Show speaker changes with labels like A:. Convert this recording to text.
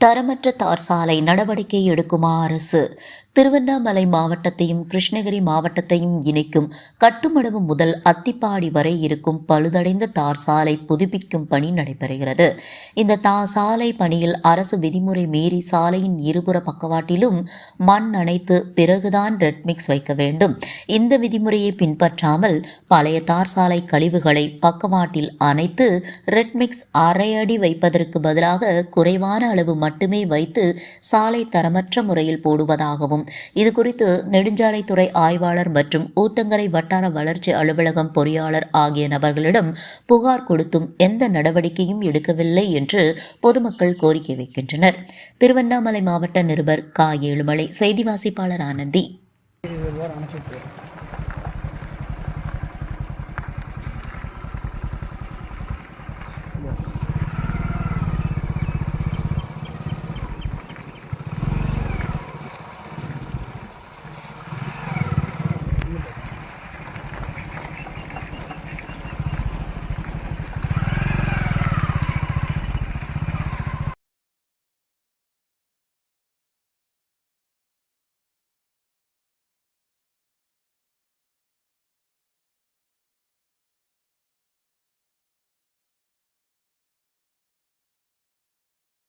A: தரமற்ற தார் சாலை நடவடிக்கை எடுக்குமா அரசு? திருவண்ணாமலை மாவட்டத்தையும் கிருஷ்ணகிரி மாவட்டத்தையும் இணைக்கும் கட்டுமடவு முதல் அத்திப்பாடி வரை இருக்கும் பழுதடைந்த தார் சாலை புதுப்பிக்கும் பணி நடைபெறுகிறது. இந்த தா சாலை பணியில் அரசு விதிமுறை மீறி சாலையின் இருபுற பக்கவாட்டிலும் மண் அணைத்து பிறகுதான் ரெட் மிக்ஸ் வைக்க வேண்டும். இந்த விதிமுறையை பின்பற்றாமல் பழைய தார் சாலை கழிவுகளை பக்கவாட்டில் அணைத்து ரெட் மிக்ஸ் அரை அடி வைப்பதற்கு பதிலாக குறைவான அளவு மட்டுமே வைத்து சாலை தரமற்ற முறையில் போடுவதாகவும் இது குறித்து நெடுஞ்சாலைத்துறை ஆய்வாளர் மற்றும் ஊத்தங்கரை வட்டார வளர்ச்சி அலுவலகம் பொறியாளர் ஆகிய நபர்களிடம் புகார் கொடுத்தும் எந்த நடவடிக்கையும் எடுக்கவில்லை என்று பொதுமக்கள் கோரிக்கை வைக்கின்றனர். திருவண்ணாமலை மாவட்ட நிருபர் கா. ஏழுமலை செய்தி வாசிப்பாளர் ஆனந்தி